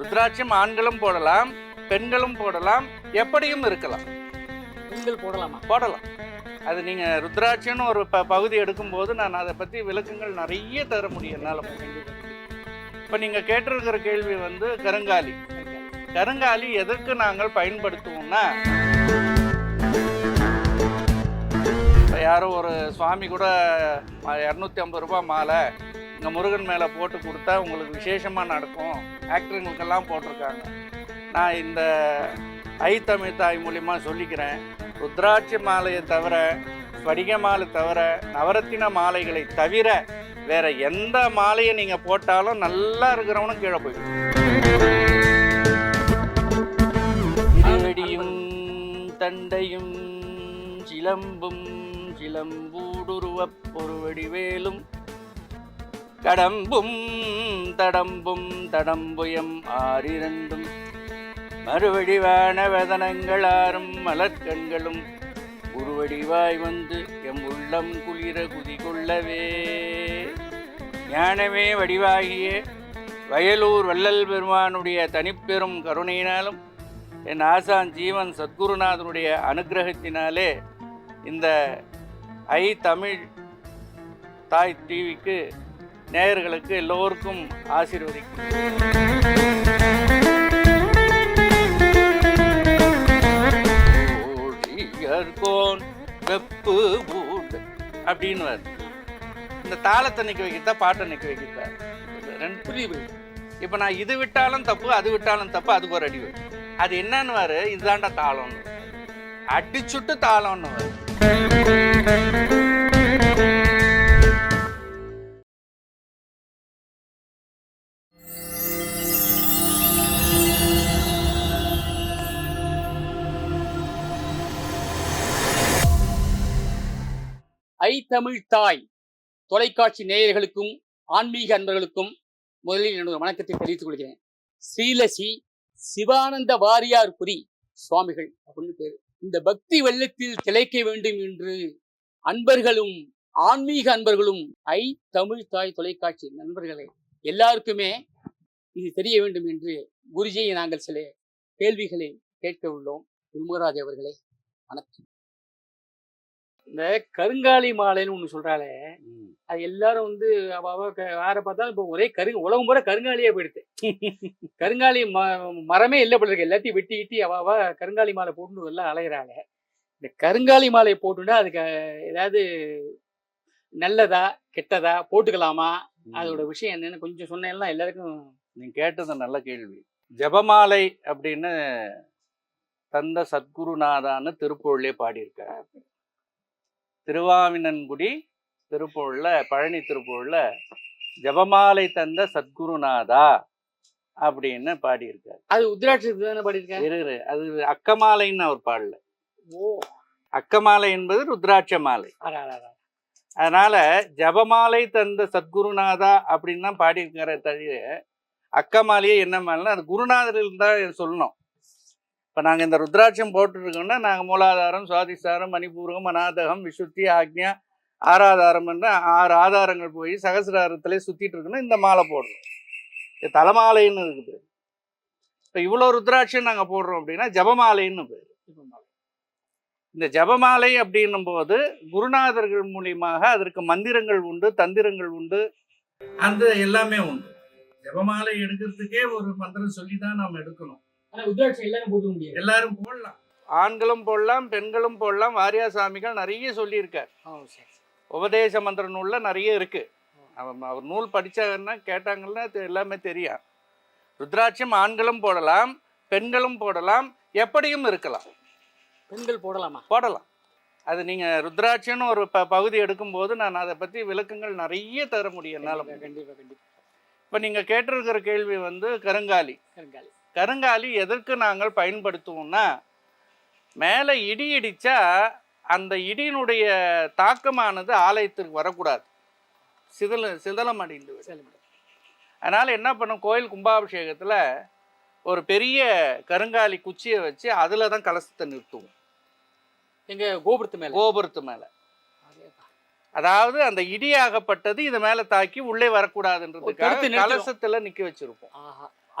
ருத்ராட்சம் ஆண்களும் போடலாம் பெண்களும் போடலாம் எப்படியும் இருக்கலாம். பெண்கள் போடலாமா? போடலாம். அது நீங்க ருத்ராட்சம்னு ஒரு ப பகுதி எடுக்கும்போது நான் அதை பத்தி விளக்கங்கள் நிறைய தர முடியும் என்னால் இப்போ நீங்க கேட்டிருக்கிற கேள்வி வந்து கருங்காலி. கருங்காலி எதற்கு நாங்கள் பயன்படுத்துவோம்னா இப்போ யாரோ ஒரு சுவாமி கூட இரநூத்தி ஐம்பது ரூபாய் மாலை இங்கே முருகன் மேலே போட்டு கொடுத்தா உங்களுக்கு விசேஷமாக நடக்கும். ஆக்டருங்களுக்கெல்லாம் போட்டிருக்காங்க. நான் இந்த ஐ தமிழ் தாய் மூலிமா சொல்லிக்கிறேன். ருத்ராட்சி மாலையை தவிர ஸ்படிக மாலை தவிர நவரத்தின மாலைகளை தவிர வேற எந்த மாலையை நீங்க போட்டாலும் நல்லா இருக்கிறவனும் கீழே போயிடும். தண்டையும் சிலம்பும் சிலம்பூடுருவப் பொருவடிவேலும் கடம்பும் தடம்பும் தடம்புயம் ஆறிரண்டும். மறுவடிவான வதனங்கள் ஆறும் மலர்கண்களும். உருவடிவாய் வந்து எம் உள்ளம் குளிர குதி கொள்ளவே ஞானமே வடிவாகிய வயலூர் வள்ளல் பெருமானுடைய தனிப்பெரும் கருணையினாலும் என் ஆசான் ஜீவன் சத்குருநாதனுடைய அனுக்கிரகத்தினாலே இந்த ஐ தமிழ் தாய் டிவிக்கு நேயர்களுக்கு எல்லோருக்கும் ஆசீர்வதிக்கும். வெப்பு பூண்டு அப்படின்னு இந்த தாளத்தை நிற்க வைக்கிறதா பாட்டை நிற்க வைக்கிறதா? ரெண்டு புரியுது இப்போ நான் இது விட்டாலும் தப்பு அது விட்டாலும் தப்பு அதுக்கு ஒரு அடிவு அது என்னன்னு வாரு இதுதான்டா தாளம்னு. அடிச்சுட்டு தாளம்னு ஐ தமிழ் தாய். தொலைக்காட்சி நேயர்களுக்கும் ஆன்மீக அன்பர்களுக்கும் முதலில் என்னோட வணக்கத்தை தெரிவித்துக் கொள்கிறேன். ஸ்ரீலசி சிவானந்த வாரியார்புரி சுவாமிகள் அப்படின்னு பேர். இந்த பக்தி வெள்ளத்தில் திளைக்க வேண்டும் என்று அன்பர்களும் ஆன்மீக அன்பர்களும் ஐ தமிழ் தாய் தொலைக்காட்சி நண்பர்களே எல்லாருக்குமே இது தெரிய வேண்டும் என்று குருஜியை நாங்கள் சில கேள்விகளை கேட்க உள்ளோம். குருமுகராஜ் அவர்களே வணக்கம். இந்த கருங்காலி மாலைன்னு ஒன்று சொல்றாளே அது எல்லாரும் வந்து யார பார்த்தாலும் இப்போ ஒரே கரு உலகம் பூரா கருங்காலியே போயிடுது. கருங்காலி மரமே இல்லை போல இருக்கு. எல்லாத்தையும் வெட்டி வெட்டி அவ அவ கருங்காலி மாலை போட்டு எல்லாம் அலையிறாங்க இந்த கருங்காலி மாலை போட்டுட்டா அதுக்கு ஏதாவது நல்லதா கெட்டதா போட்டுக்கலாமா? அதோட விஷயம் என்னன்னு கொஞ்சம் சொன்னேன்னா எல்லாருக்கும் நீங்க கேட்டது நல்ல கேள்வி. ஜெபமாலை அப்படின்னு தந்த சத்குருநாதான்னு திருப்புகழ்லே பாடியிருக்கார். திருவாவினன்குடி திருப்புகழ்ல பழனி திருப்புகழ்ல ஜெபமாலை தந்த சத்குருநாதா அப்படின்னு பாடியிருக்கார். அது உத்ராட்சத்துக்கு தானே பாடியிருக்கேன் இரு அது அக்கமாலைன்னு அவர் பாடல. ஓ. அக்கமாலை என்பது ருத்ராட்ச மாலை. அதனால ஜபமாலை தந்த சத்குருநாதா அப்படின்னு தான் பாடியிருக்கிற தவிர அக்கமாலையே என்ன மாலைன்னா அது குருநாதரில் தான் சொல்லணும். இப்போ நாங்கள் இந்த ருத்ராட்சம் போட்டுருக்கோம்னா நாங்கள் மூலாதாரம் சுவாதிசாரம் மணிபூர்வம் அநாதகம் விசுத்தி ஆக்ஞா ஆராதாரம் ஆறு ஆதாரங்கள் போய் சகசிராரத்திலே சுற்றிட்டு இருக்கணும் இந்த மாலை போடுறோம். இது தலைமாலைன்னு இருக்குது. இப்போ இவ்வளோ ருத்ராட்சம் நாங்கள் போடுறோம் அப்படின்னா ஜபமாலைன்னு பேர். இந்த ஜபமாலை அப்படின்னும் போது குருநாதர்கள் மூலியமாக அதற்கு மந்திரங்கள் உண்டு தந்திரங்கள் உண்டு. அந்த எல்லாமே உண்டு. ஜபமாலை எடுக்கிறதுக்கே ஒரு மந்திரம் சொல்லி தான் நாம் எடுக்கணும். எல்லாரும் போடலாம். ஆண்களும் போடலாம் பெண்களும் போடலாம். வாரியா சாமிகள் நிறைய சொல்லியிருக்கார். உபதேச மந்திர நூல்ல நிறைய இருக்கு. அவன் அவர் நூல் படிச்சாங்கன்னா கேட்டாங்கன்னா எல்லாமே தெரியும். ருத்ராட்சம் ஆண்களும் போடலாம் பெண்களும் போடலாம் எப்படியும் இருக்கலாம். பெண்கள் போடலாமா? போடலாம். அது நீங்கள் ருத்ராட்சம்னு ஒரு ப பகுதி எடுக்கும்போது நான் அதை பற்றி விளக்கங்கள் நிறைய தர முடியும் என்னால் கண்டிப்பா கண்டிப்பா கண்டிப்பா. இப்போ நீங்கள் கேட்டிருக்கிற கேள்வி வந்து கருங்காலி. கருங்காலி. கருங்காலி எதற்கு நாங்கள் பயன்படுத்துவோம்னா மேலே இடி இடிச்சா அந்த இடியினுடைய தாக்கமானது ஆலயத்திற்கு வரக்கூடாது. சிதல சிதலம் அடைந்து அதனால் என்ன பண்ணும்? கோயில் கும்பாபிஷேகத்தில் ஒரு பெரிய கருங்காலி குச்சியை வச்சு அதில் தான் கலசத்தை நிறுத்துவோம். எங்க கோபுரத்து மேல? கோபுரத்து மேலே. அதாவது அந்த இடியாகப்பட்டது இது மேல தாக்கி உள்ளே வரக்கூடாதுன்றதுக்காக. கலசத்துல நிக்க வச்சிருப்போம்.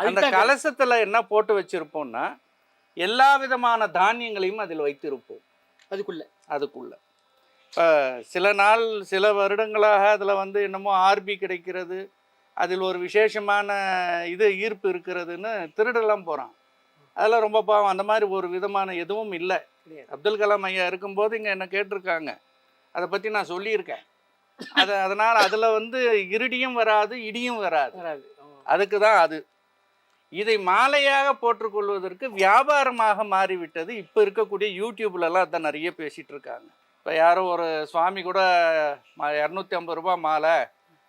அந்த கலசத்துல என்ன போட்டு வச்சிருப்போம்னா எல்லா விதமான தானியங்களையும் அதில் வைத்திருப்போம். அதுக்குள்ள. அதுக்குள்ள. இப்போ சில நாள் சில வருடங்களாக அதில் வந்து என்னமோ ஆர்பி கிடைக்கிறது அதில் ஒரு விசேஷமான இது ஈர்ப்பு இருக்கிறதுன்னு திருடெல்லாம் போகிறான் அதெல்லாம் ரொம்ப பாவம். அந்த மாதிரி ஒரு விதமான எதுவும் இல்லை. அப்துல் கலாம் ஐயா இருக்கும்போது இங்கே என்ன கேட்டிருக்காங்க? அதை பற்றி நான் சொல்லியிருக்கேன். அது அதனால் அதில் வந்து இருடியும் வராது இடியும் வராது. அதுக்கு தான் அது. இதை மாலையாக போற்றுக்கொள்வதற்கு வியாபாரமாக மாறிவிட்டது. இப்போ இருக்கக்கூடிய யூடியூப்லலாம் அதான் நிறைய பேசிகிட்டு இருக்காங்க இப்போ யாரோ ஒரு சுவாமி கூட இரநூத்தி ஐம்பது ரூபா மாலை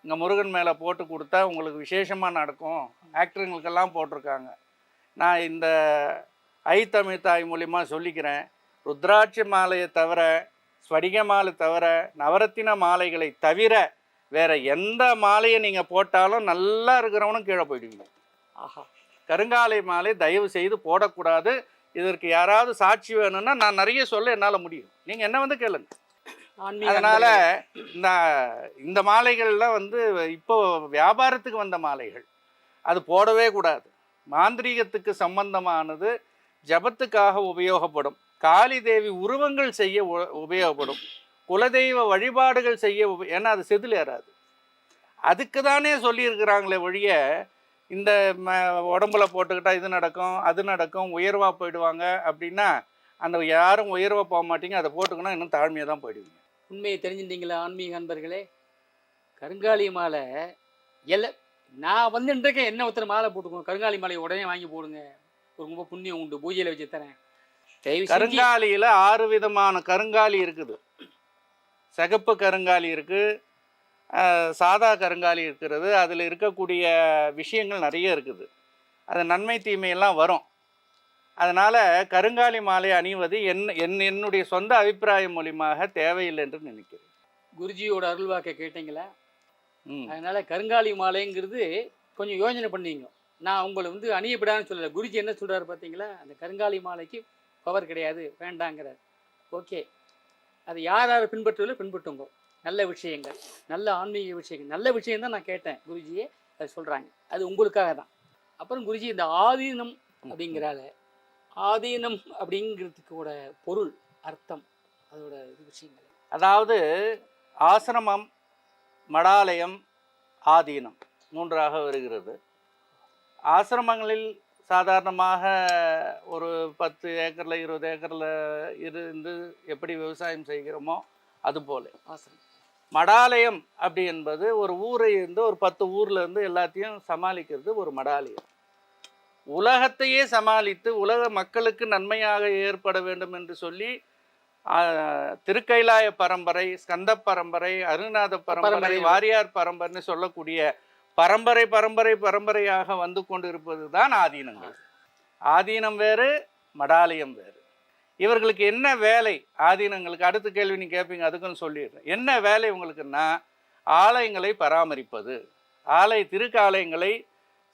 இங்கே முருகன் மேலே போட்டு கொடுத்தா உங்களுக்கு விசேஷமாக நடக்கும். ஆக்டருங்களுக்கெல்லாம் போட்டிருக்காங்க. நான் இந்த ஐ தமிழ் தாய் மூலிமா சொல்லிக்கிறேன். ருத்ராட்சி மாலையை தவிர ஸ்வடிக மாலை தவிர நவரத்தின மாலைகளை தவிர வேறு எந்த மாலையை நீங்கள் போட்டாலும் நல்லா இருக்கிறவனும் கீழே போயிடுவீங்க. ஆஹா. கருங்காலை மாலை தயவு செய்து போடக்கூடாது. இதற்கு யாராவது சாட்சி வேணும்னா நான் நிறைய சொல்ல என்னால் முடியும். நீங்கள் என்ன வந்து கேளுங்க. அதனால இந்த இந்த மாலைகள்லாம் வந்து இப்போ வியாபாரத்துக்கு வந்த மாலைகள். அது போடவே கூடாது. மாந்திரீகத்துக்கு சம்பந்தமானது ஜபத்துக்காக உபயோகப்படும். காளி தேவி உருவங்கள் செய்ய உபயோகப்படும். குலதெய்வ வழிபாடுகள் செய்ய உப ஏன்னா அது செதில் ஏறாது. அதுக்கு தானே சொல்லியிருக்கிறாங்களே ஒழிய இந்த ம- உடம்புல போட்டுக்கிட்டா இது நடக்கும் அது நடக்கும் உயர்வாக போயிடுவாங்க அப்படின்னா அந்த யாரும் உயர்வாக போக மாட்டீங்க. அதை போட்டுக்கணும் இன்னும் தாழ்மையாக தான் போயிடுவீங்க. உண்மையை தெரிஞ்சுட்டீங்களா ஆன்மீக அன்பர்களே? கருங்காலி மாலை எல்ல நான் வந்துட்டுருக்கேன் என்ன ஒருத்தர் மாலை போட்டுக்கணும் கருங்காலி மாலையை உடனே வாங்கி போடுங்க. ஒரு ரொம்ப புண்ணியம் உண்டு பூஜையில் வச்சு தரேன். கருங்காலியில் ஆறு விதமான கருங்காலி இருக்குது. சிகப்பு கருங்காலி இருக்கு அஹ், சாதா கருங்காலி இருக்கிறது. அதில் இருக்கக்கூடிய விஷயங்கள் நிறைய இருக்குது. அது நன்மை தீமையெல்லாம் வரும். அதனால் கருங்காலி மாலை அணிவது என் என் என்னுடைய சொந்த அபிப்பிராயம் மூலியமாக தேவையில்லை என்று நினைக்கிறேன். குருஜியோட அருள்வாக்கை கேட்டீங்களா? அதனால கருங்காலி மாலைங்கிறது கொஞ்சம் யோசனை பண்ணீங்க. நான் உங்களை வந்து அணியப்படான்னு சொல்லலை. குருஜி என்ன சொல்றாரு பார்த்தீங்களா அந்த கருங்காலி மாலைக்கு பவர் கிடையாது வேண்டாங்கிறார். ஓகே. அது யார் யார் பின்பற்றுவதோ பின்பற்றுங்க. நல்ல விஷயங்கள் நல்ல ஆன்மீக விஷயங்கள் நல்ல விஷயம் தான் நான் கேட்டேன் குருஜியே அது சொல்கிறாங்க அது உங்களுக்காக தான். அப்புறம் குருஜி இந்த ஆதீனம் அப்படிங்கிறால ஆதீனம் அப்படிங்கிறதுக்கு கூட பொருள் அர்த்தம் அதோட இது விஷயங்கள். அதாவது ஆசிரமம் மடாலயம் ஆதீனம் மூன்றாக வருகிறது. ஆசிரமங்களில் சாதாரணமாக ஒரு பத்து ஏக்கரில் இருபது ஏக்கரில் இருந்து எப்படி விவசாயம் செய்கிறோமோ அதுபோல. ஆசிரம் மடாலயம் அப்படி என்பது ஒரு ஊரை இருந்து ஒரு பத்து ஊர்ல இருந்து எல்லாத்தையும் சமாளிக்கிறது ஒரு மடாலயம். உலகத்தையே சமாளித்து உலக மக்களுக்கு நன்மையாக ஏற்பட வேண்டும் என்று சொல்லி திருக்கைலாய பரம்பரை ஸ்கந்த பரம்பரை பரம்பரை பரம்பரை. வாரியார் பரம்பரைன்னு சொல்லக்கூடிய பரம்பரை பரம்பரை பரம்பரையாக வந்து கொண்டிருப்பது தான் ஆதீனங்கள். ஆதீனம் வேறு மடாலயம் வேறு. இவர்களுக்கு என்ன வேலை? ஆதீனங்களுக்கு அடுத்த கேள்வி நீ கேட்பீங்க அதுக்கும் சொல்லிடுறேன். என்ன வேலை உங்களுக்குன்னா ஆலயங்களை பராமரிப்பது. ஆலய திருக்காலயங்களை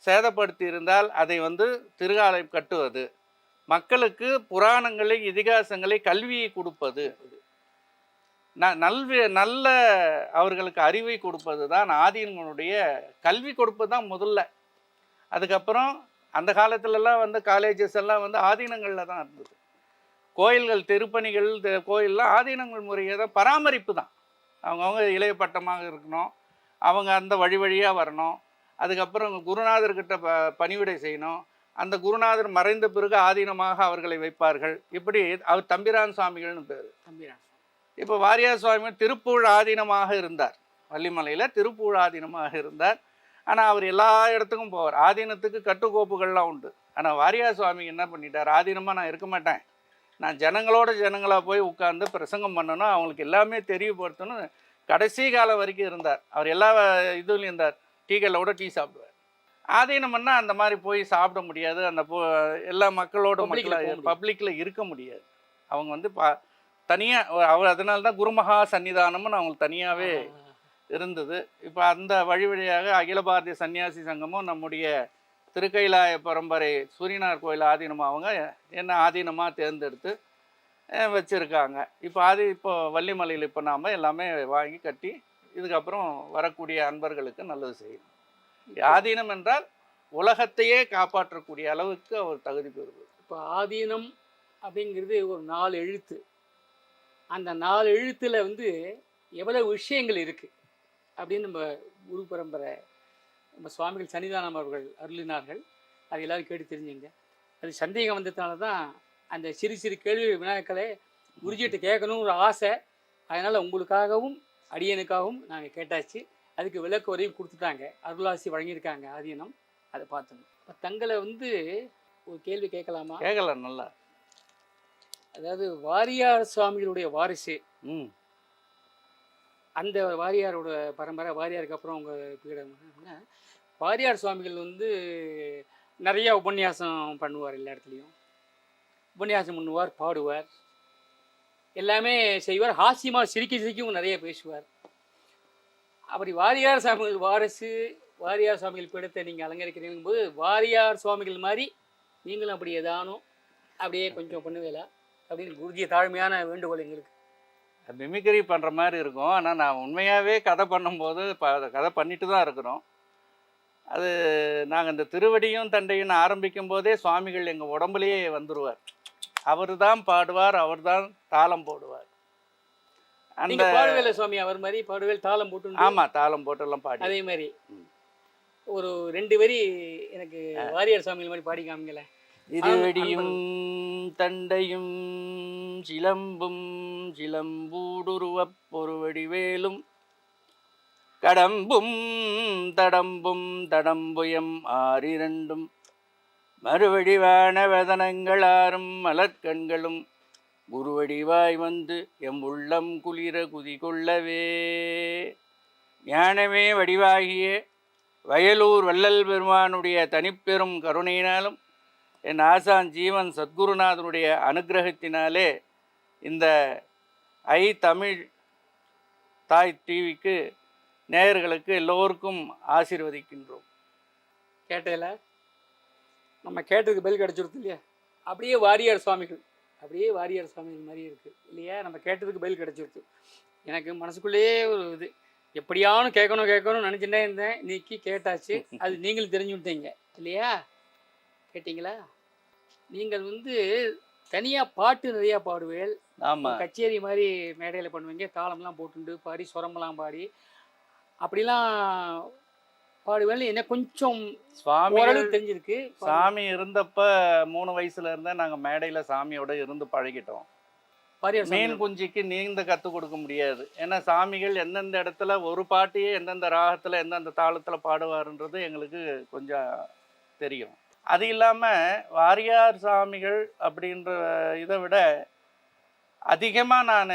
சேதப்படுத்தி இருந்தால் அதை வந்து திருகாலயம் கட்டுவது. மக்களுக்கு புராணங்களை இதிகாசங்களை கல்வியை கொடுப்பது. ந- நல்வி நல்ல அவர்களுக்கு அறிவை கொடுப்பது தான் ஆதீனங்களுடைய கல்வி கொடுப்பது தான் முதல்ல. அதுக்கப்புறம் அந்த காலத்துலலாம் வந்து காலேஜஸ் எல்லாம் வந்து ஆதீனங்களில் தான் இருந்தது. கோயில்கள் திருப்பணிகள் த- கோயில்லாம் ஆதீனங்கள் முறையை தான் பராமரிப்பு தான். அவங்கவுங்க இளைய பட்டமாக இருக்கணும். அவங்க அந்த வழி வழியாக வரணும். அதுக்கப்புறம் குருநாதர்கிட்ட ப பணிவிடை செய்யணும். அந்த குருநாதர் மறைந்த பிறகு ஆதீனமாக அவர்களை வைப்பார்கள். இப்படி அவர் தம்பிரான் சுவாமிகள்னு பேர். தம்பிரான் இப்போ வாரியார் சுவாமி திருப்பூர் ஆதீனமாக இருந்தார். வள்ளிமலையில் திருப்பூர் ஆதீனமாக இருந்தார். ஆனால் அவர் எல்லா இடத்துக்கும் போவார். ஆதீனத்துக்கு கட்டுக்கோப்புகள்லாம் உண்டு. ஆனால் வாரியார் சுவாமி என்ன பண்ணிட்டார்? ஆதீனமாக நான் இருக்க மாட்டேன். நான் ஜனங்களோட ஜனங்களாக போய் உட்கார்ந்து பிரசங்கம் பண்ணணும் அவங்களுக்கு எல்லாமே தெரியப்படுத்தணும் கடைசி காலம் வரைக்கும் இருந்தார். அவர் எல்லா இதுலையும் இருந்தார். டீக்கல்ல டீ சாப்பிடுவார். ஆதீனம்னா அந்த மாதிரி போய் சாப்பிட முடியாது. அந்த போ எல்லா மக்களோட முடியாது. பப்ளிக்கில் இருக்க முடியாது. அவங்க வந்து பா தனியாக அவர் அதனால தான் குருமகா சன்னிதானம்னு அவங்களுக்கு தனியாகவே இருந்தது. இப்போ அந்த வழி வழியாக அகில பாரதிய சன்னியாசி சங்கமும் நம்முடைய திருக்கைலாய பரம்பரை சூரியனார் கோயில் ஆதீனம் அவங்க என்ன ஆதீனமாக தேர்ந்தெடுத்து வச்சிருக்காங்க. இப்போ ஆதி இப்போ வள்ளிமலையில் இப்போ நாம் எல்லாமே வாங்கி கட்டி இதுக்கப்புறம் வரக்கூடிய அன்பர்களுக்கு நல்லது செய்யணும் ஆதீனம் என்றால் உலகத்தையே காப்பாற்றக்கூடிய அளவுக்கு அவர் தகுதி பெறுவார் இப்போ ஆதீனம் அப்படிங்கிறது ஒரு நாலு எழுத்து. அந்த நாலு எழுத்துல வந்து எவ்வளவு விஷயங்கள் இருக்கு அப்படின்னு நம்ம குரு பரம்பரை நம்ம சுவாமிகள் சன்னிதானம் அவர்கள் அருளினார்கள். அது எல்லாரும் கேட்டு தெரிஞ்சுங்க. அது சந்தேகம் வந்ததுனால தான் அந்த சிறு சிறு கேள்வி வினாக்களை குருஜிகிட்ட கேட்கணும்னு ஒரு ஆசை. அதனால் உங்களுக்காகவும் அடியனுக்காகவும் நாங்கள் கேட்டாச்சு. அதுக்கு விளக்கு வரையும் கொடுத்துட்டாங்க. அருளாசி வழங்கியிருக்காங்க ஆதீனம் அதை பார்த்தோம். இப்போ தங்களை வந்து ஒரு கேள்வி கேட்கலாமா? கேட்கலாம் நல்லா. அதாவது வாரியார் சுவாமிகளுடைய வாரிசு. ம். அந்த வாரியாரோட பரம்பரை வாரியாருக்கு அப்புறம் அவங்க பீடம் வாரியார் சுவாமிகள் வந்து நிறையா உபன்யாசம் பண்ணுவார் எல்லா இடத்துலையும். உபன்யாசம் பண்ணுவார் பாடுவார். எல்லாமே செய்வார். ஹாஸ்யமாக சிரிக்க சிரிக்கவும் நிறைய பேசுவார். அப்படி வாரியார் சுவாமிகள் வாரிசு வாரியார் சுவாமிகள் பீடத்தை நீங்கள் அலங்கரிக்கிறீங்க போது வாரியார் சுவாமிகள் மாதிரி நீங்களும் அப்படி ஏதானும் அப்படியே கொஞ்சம் பண்ணுவேலா அப்படின்னு குருஜி தாழ்மையான வேண்டுகோள் எங்களுக்கு. மிமிக்ரி பண்ணுற மாதிரி இருக்கும். ஆனால் நான் உண்மையாகவே கதை பண்ணும்போது ப கதை பண்ணிட்டு தான் இருக்கிறோம். அது நாங்கள் இந்த திருவடியும் தண்டையும் ஆரம்பிக்கும் போதே சுவாமிகள் எங்கள் உடம்புலயே வந்துடுவார் அவர் தான் பாடுவார் அவர் தான் தாளம் போடுவார். அந்த பாடுவேல சுவாமி அவர் மாதிரி பாடுவேல் தாளம் போட்டு ஆமாம் தாளம் போட்டெல்லாம் பாடி. அதே மாதிரி. ஒரு ரெண்டு வரி எனக்கு வாரியார் சுவாமிகள் மாதிரி பாடி காமிங்களேன். திருவடியும் தண்டையும் சிலம்பும் சிலம்பூடுருவப் பொருவடிவேலும். கடம்பும் தடம்பும் தடம்புயம் ஆறிரண்டும். மறுவடிவான வதனங்களாரும் மலர்கண்களும். குருவடிவாய் வந்து எம் உள்ளம் குளிர குதி கொள்ளவே ஞானமே வடிவாகிய வயலூர் வள்ளல் பெருமானுடைய தனிப்பெரும் கருணையினாலும் என் ஆசான் ஜீவன் சத்குருநாதனுடைய அனுக்கிரகத்தினாலே இந்த ஐ தமிழ் தாய் டிவிக்கு நேயர்களுக்கு எல்லோருக்கும் ஆசீர்வதிக்கின்றோம். கேட்டதில் நம்ம கேட்டதுக்கு பதில் கிடைச்சிருது இல்லையா? அப்படியே வாரியார் சுவாமிகள் அப்படியே வாரியார் சுவாமிகள் மாதிரி இருக்கு. இல்லையா? நம்ம கேட்டதுக்கு பதில் கிடைச்சிருது. எனக்கு மனசுக்குள்ளேயே ஒரு இது. எப்படியாவது கேட்கணும் கேட்கணும்னு நினச்சிட்டே இருந்தேன். இன்னைக்கு கேட்டாச்சு. அது நீங்களும் தெரிஞ்சு விட்டீங்க. இல்லையா? கேட்டிங்களா? நீங்கள் வந்து தனியாக பாட்டு நிறையா பாடுவேல் ஆமாம் கச்சேரி மாதிரி மேடையில் பண்ணுவீங்க. தாளம்லாம் போட்டுண்டு பாடி சுரமெல்லாம் பாடி. அப்படிலாம் பாடுவேன் என்ன கொஞ்சம் சுவாமி தெரிஞ்சிருக்கு. சாமி இருந்தப்ப மூணு வயசுல இருந்தே நாங்கள் மேடையில் சாமியோட இருந்து பழகிட்டோம். மீன் குஞ்சிக்கு நீந்த கற்றுக் கொடுக்க முடியாது. ஏன்னா சாமிகள் எந்தெந்த இடத்துல ஒரு பாட்டையே எந்தெந்த ராகத்தில் எந்தெந்த தாளத்தில் பாடுவாருன்றது எங்களுக்கு கொஞ்சம் தெரியும். அது இல்லாமல் வாரியார் சாமிகள் அப்படின்ற இதை விட அதிகமாக நான்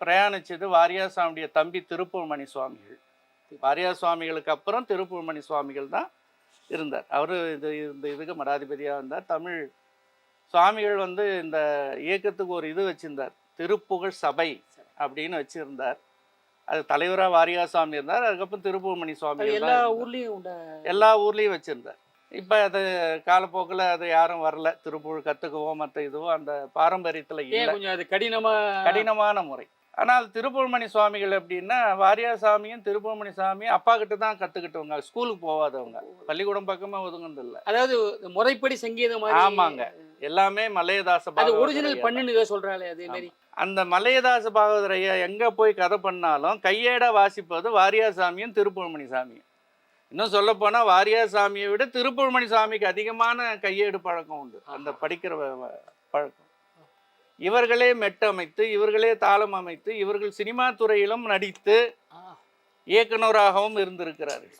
பிரயாணிச்சது வாரியார் சாமியுடைய தம்பி திருப்பூர்மணி சுவாமிகள். வாரியார் சுவாமிகளுக்கு அப்புறம் திருப்பூர்மணி சுவாமிகள் தான் இருந்தார். அவர் இது இந்த இதுக்கு மடாதிபதியாக இருந்தார். தமிழ் சுவாமிகள் வந்து இந்த இயக்கத்துக்கு ஒரு இது வச்சிருந்தார். திருப்புகழ் சபை அப்படின்னு வச்சிருந்தார். அது தலைவராக வாரியார் சுவாமி இருந்தார். அதுக்கப்புறம் திருப்பூர்மணி சுவாமி எல்லா ஊர்லயும் எல்லா ஊர்லேயும் வச்சிருந்தார். இப்போ அது காலப்போக்கில் அது யாரும் வரல. திருப்பூர் கற்றுக்கவோ மற்ற இதுவோ அந்த பாரம்பரியத்தில் இல்லை. அது கடினமா கடினமான முறை. ஆனால் திருப்பூர்மணி சுவாமிகள் எப்படின்னா வாரியார் சாமியும் திருப்பூர்மணி சாமியும் அப்பா கிட்ட தான் கற்றுக்கிட்டவங்க ஸ்கூலுக்கு போகாதவங்க. பள்ளிக்கூடம் பக்கமே ஒதுங்கினதில்லை. அதாவது இந்த முறைப்படி சங்கீதம் மாதிரி ஆமாங்க. எல்லாமே மலையதாச அது ஒரிஜினல் பண்ணுன்னு ஏதோ சொல்றாளே அதே மாதிரி அந்த மலையதாச பாகவதர் ஐயா எங்கே போய் கதை பண்ணாலும் கையேட வாசிப்பது வாரியார் சாமியும் திருப்பூர்மணி சாமியும். இன்னும் சொல்ல போனா வாரியார் சாமியை விட திருப்பூர்மணி சாமிக்கு அதிகமான கையேடு பழக்கம் உண்டு. அந்த படிக்கிற பழக்கம். இவர்களே மெட்டமைத்து இவர்களே தாளம் அமைத்து இவர்கள் சினிமா துறையிலும் நடித்து இயக்குனராகவும் இருந்திருக்கிறார்கள்.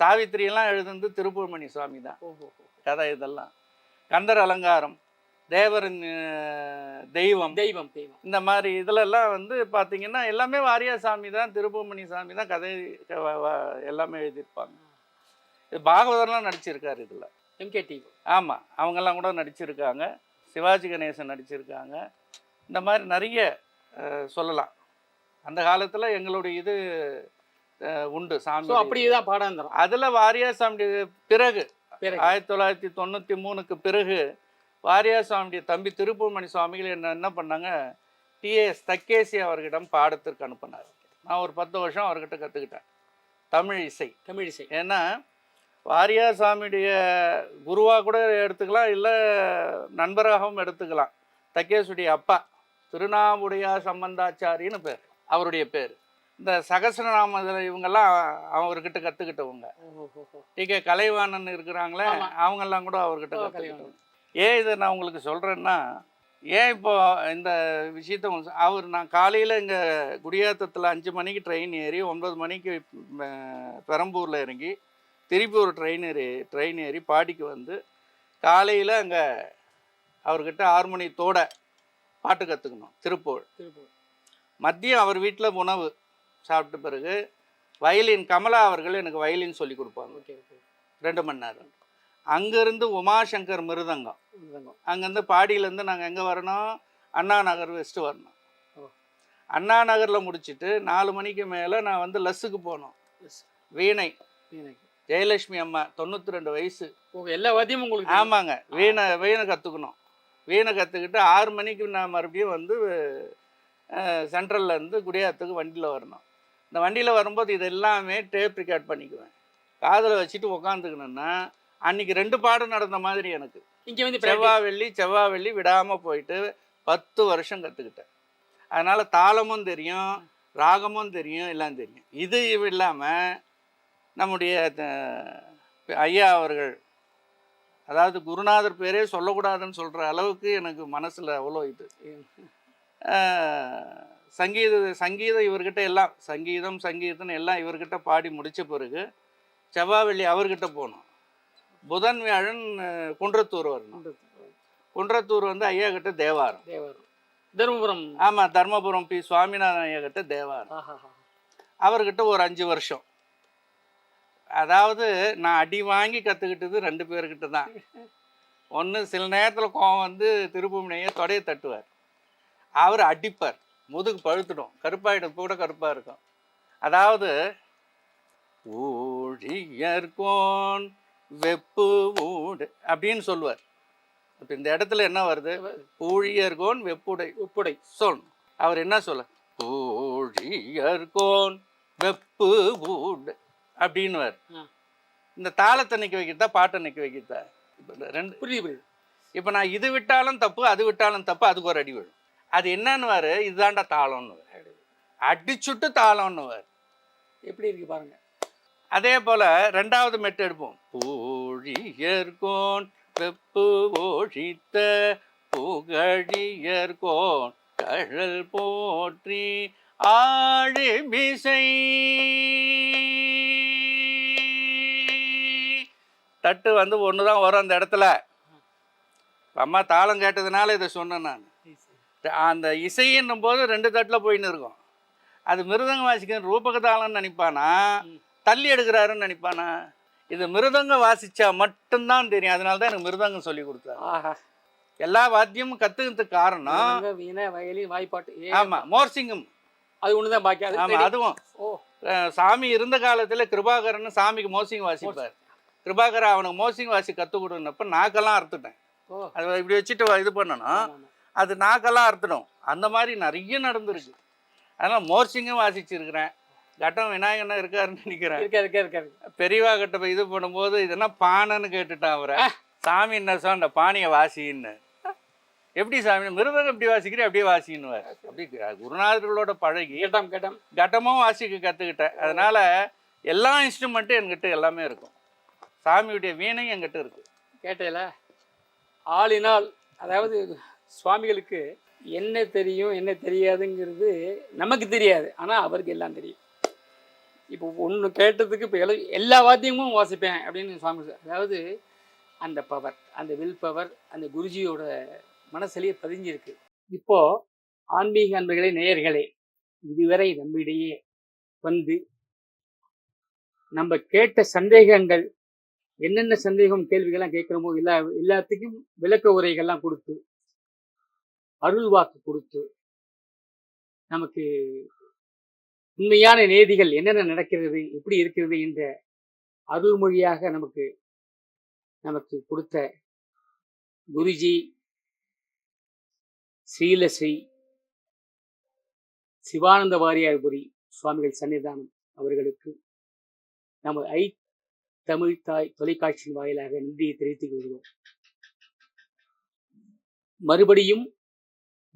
சாவித்திரியெல்லாம் எழுதுனது திருப்பூர்மணி சுவாமி தான் ஓஹோ கதை இதெல்லாம். கந்தர் அலங்காரம். தேவரின் தெய்வம். தெய்வம் தெய்வம். இந்த மாதிரி இதுலெல்லாம் வந்து பார்த்தீங்கன்னா எல்லாமே வாரியார் சாமி தான் திருப்பூர்மணி சாமி தான் கதை எல்லாமே எழுதியிருப்பாங்க. இது பாகவதர்லாம் நடிச்சிருக்காரு இதில். எம்கே டிவி ஆமாம் அவங்கெல்லாம் கூட நடிச்சிருக்காங்க. சிவாஜி கணேசன் நடிச்சிருக்காங்க. இந்த மாதிரி நிறைய சொல்லலாம். அந்த காலத்தில் எங்களுடைய இது உண்டு சாமி. அப்படியே பாடாந்திரம் அதில் வாரியார் சாமி பிறகு ஆயிரத்தி தொள்ளாயிரத்தி தொண்ணூற்றி மூணுக்கு பிறகு வாரியார் சுவாமியுடைய தம்பி திருப்பூர்மணி சுவாமிகள் என்ன என்ன பண்ணாங்க? டிஎஸ் தக்கேசி அவர்களிடம் பாடத்திற்கு அனுப்பினார். நான் ஒரு பத்து வருஷம் அவர்கிட்ட கற்றுக்கிட்டேன் தமிழ் இசை. தமிழ் இசை. ஏன்னா வாரியார் சாமியுடைய குருவாக கூட எடுத்துக்கலாம் இல்லை நண்பராகவும் எடுத்துக்கலாம். தக்கேசுடைய அப்பா திருநாவுடையா சம்பந்தாச்சாரின்னு பேர். அவருடைய பேர். இந்த சகசரநாம இவங்கெல்லாம் அவர்கிட்ட கற்றுக்கிட்டவங்க டி. கே. கலைவாணன் இருக்கிறாங்களே. அவங்கெல்லாம் கூட அவர்கிட்ட கற்றுக்கிட்டவங்க ஏன் இதை நான் உங்களுக்கு சொல்கிறேன்னா ஏன் இப்போ இந்த விஷயத்த அவர் நான் காலையில் இங்கே குடியாத்தத்தில் அஞ்சு மணிக்கு ட்ரெயின் ஏறி ஒன்பது மணிக்கு பெரம்பூரில் இறங்கி திருப்பி ஒரு ட்ரெயின் ஏறி ட்ரெயின் ஏறி பாடிக்கு வந்து காலையில் அங்கே அவர்கிட்ட ஆறுமணித்தோட பாட்டு கற்றுக்கணும் திருப்பூர். திருப்பூர். மதியம் அவர் வீட்டில் உணவு சாப்பிட்ட பிறகு வயலின் கமலா அவர்கள் எனக்கு வயலின் சொல்லி கொடுப்பாங்க. Okay okay. ரெண்டு மணி நேரம். அங்கேருந்து உமாசங்கர் மிருதங்கம். அங்கேருந்து பாடியிலேருந்து நாங்கள் எங்கே வரணும்? அண்ணா நகர் வெஸ்ட்டு வரணும். அண்ணா நகரில் முடிச்சிட்டு நாலு மணிக்கு மேலே நான் வந்து லஸ்ஸுக்கு போனோம். வீணை. ஜெயலட்சுமி அம்மா தொண்ணூற்றி ரெண்டு வயசு எல்லா வாத்தியமும் உங்களுக்கு. ஆமாங்க. வீணை வீணை கற்றுக்கணும் வீணை கற்றுக்கிட்டு ஆறு மணிக்கு நான் மறுபடியும் வந்து அஹ், சென்ட்ரல்ல இருந்து குடியாத்துக்கு வண்டியில் வரணும். இந்த வண்டியில் வரும்போது இது எல்லாமே டேப் ரெக்கார்ட் பண்ணிக்குவேன். காதில் வச்சுட்டு உக்காந்துக்கணுன்னா அன்னைக்கு ரெண்டு பாடம் நடந்த மாதிரி எனக்கு. இங்க வந்து. செவ்வாய் வெள்ளி செவ்வாய் வெள்ளி விடாமல் போயிட்டு பத்து வருஷம் கற்றுக்கிட்டேன் அதனால் தாளமும் தெரியும் ராகமும் தெரியும் எல்லாம் தெரியும். இது இல்லாமல் நம்முடைய ஐயா அவர்கள் அதாவது குருநாதர் பேரே சொல்லக்கூடாதுன்னு சொல்கிற அளவுக்கு எனக்கு மனசில் அவ்வளோ இது. சங்கீத சங்கீதம் இவர்கிட்ட எல்லாம் சங்கீதம் சங்கீதம் எல்லாம் இவர்கிட்ட பாடி முடித்த பிறகு செவ்வாய் வெள்ளி அவர்கிட்ட போனோம். புதன் வியாழன் குன்றத்தூர் வரணும். குன்றத்தூர். வந்து ஐயா கிட்ட தேவாரம். தேவாரம். தருமபுரம். ஆமாம் தர்மபுரம் பி. சுவாமிநாதன் ஐயா கிட்ட தேவாரம். அவர்கிட்ட ஒரு அஞ்சு வருஷம். அதாவது நான் அடி வாங்கி கற்றுக்கிட்டது ரெண்டு பேர்கிட்ட தான். ஒன்று சில நேரத்தில் கோவம் வந்து திருப்புமனையை தொடையை தட்டுவார். அவர் அடிப்பார். முதுகு பழுத்துடும். கருப்பாயிடும் கூட கருப்பாக இருக்கும். அதாவது ஊழியர்கோன் வெப்பு ஊடு அப்படின்னு சொல்லுவார். இப்போ இந்த இடத்துல என்ன வருது? ஊழியர்கோன் வெப்புடை. உப்புடை. சொல். அவர் என்ன சொல்ல? ஊழியர்கோன் வெப்பு ஊடு அப்படின்னுவார். இந்த தாளத்தை நிற்க வைக்கிறதா பாட்டை நிற்க வைக்கிறதா? இப்போ ரெண்டு புரியுது புரியுது. இப்போ நான் இது விட்டாலும் தப்பு அது விட்டாலும் தப்பு அதுக்கு ஒரு அடி விழும். அது என்னன்னுவார்? இதுதான்டா தாளம்னுவார். அடிச்சுட்டு தாளம்னுவார். எப்படி இருக்கு பாருங்க. அதே போல் ரெண்டாவது மெட்டு எடுப்போம். பூழியர்கோன் வெப்பு ஓழித்த புகழியர்கோன் கழல் போற்றி ஆழிமிசை. தட்டு வந்து ஒன்று தான் வரும் அந்த இடத்துல. அம்மா தாளம் கேட்டதுனால இதை சொன்னேன் நான். அந்த இசைன்னும் போது ரெண்டு தட்டில் போயின்னு இருக்கும். அது மிருதங்க வாசிக்கிற ரூபக தாளம்னு நினைப்பானா? தள்ளி எடுக்கிறாருன்னு நினைப்பானா? இது மிருதங்கம் வாசிச்சா மட்டும்தான் தெரியும். அதனால தான் எனக்கு மிருதங்கம் சொல்லி கொடுத்தாரு ஆஹா. எல்லா வாத்தியமும் கத்துக்கிறதுக்கு காரணம் வீணை வயலின் வாய்ப்பாட்டு ஆமா மோர்சிங்கம். அது ஒண்ணுதான் பாக்கி அது ஆமா சரி. அதுவும். ஓ. சாமி இருந்த காலத்துல கிருபாகரன் சாமிக்கு மோசிங் வாசிப்பார். கிருபாகரன் அவனுக்கு மோசிங் வாசி கற்றுக் கொடுனப்ப நாக்கெல்லாம் அறுத்துட்டேன். அதை இப்படி வச்சுட்டு இது பண்ணணும். அது நாக்கெல்லாம் அறுத்துடும். அந்த மாதிரி நிறைய நடந்திருக்கு. அதனால் மோர்சிங்கும் வாசிச்சிருக்கிறேன். கட்டம் விநாயகனா இருக்காருன்னு நினைக்கிறேன். இருக்கா இருக்கா இருக்காரு. பெரியவா கிட்ட இது பண்ணும்போது இதெல்லாம் பானைன்னு கேட்டுட்டான் அவரை. சாமி என்ன சொன்ன அந்த பானையை வாசின்னு. எப்படி சாமி மிருதகம் எப்படி வாசிக்கிறேன் அப்படியே வாசின்னுவார். அப்படி குருநாதர்களோட பழகி கேட்டாம் கேட்டாம். கட்டமும் வாசிக்க கற்றுக்கிட்டேன் அதனால எல்லா இன்ஸ்ட்ருமெண்ட்டும் என்கிட்ட எல்லாமே இருக்கும். சாமியுடைய வீணையும் என்கிட்ட இருக்கு. கேட்டேல ஆளினால் அதாவது சுவாமிகளுக்கு என்ன தெரியும் என்ன தெரியாதுங்கிறது நமக்கு தெரியாது. ஆனால் அவருக்கு எல்லாம் தெரியும். இப்போ ஒன்று கேட்டதுக்கு இப்போ எல்லா எல்லா வாத்தியமும் வாசிப்பேன் அப்படின்னு சுவாமி அதாவது அந்த பவர் அந்த வில் பவர் அந்த குருஜியோட மனசிலேயே பதிஞ்சிருக்கு. இப்போ ஆன்மீக அன்பர்களே நேயர்களே இதுவரை நம்மிடையே வந்து நம்ம கேட்ட சந்தேகங்கள் என்னென்ன சந்தேகம் கேள்விகள்லாம் கேட்குறோமோ எல்லா எல்லாத்துக்கும் விளக்க உரைகள்லாம் கொடுத்து அருள் வாக்கு கொடுத்து நமக்கு உண்மையான நேதிகள் என்னென்ன நடக்கிறது எப்படி இருக்கிறது என்ற அருள்மொழியாக நமக்கு நமக்கு கொடுத்த குருஜி ஸ்ரீலஸ்ரீ சிவானந்த வாரியார்புரி சுவாமிகள் சன்னிதானம் அவர்களுக்கு நமது ஐ தமிழ் தாய் தொலைக்காட்சியின் வாயிலாக நன்றியை தெரிவித்துக் கொள்கிறோம். மறுபடியும்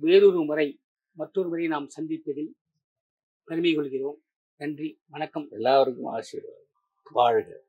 வேறொரு முறை மற்றொரு முறை நாம் சந்திப்பதில் பெருமை கொள்கிறோம். நன்றி வணக்கம். எல்லாருக்கும் ஆசீர்வாதம். வாழ்க.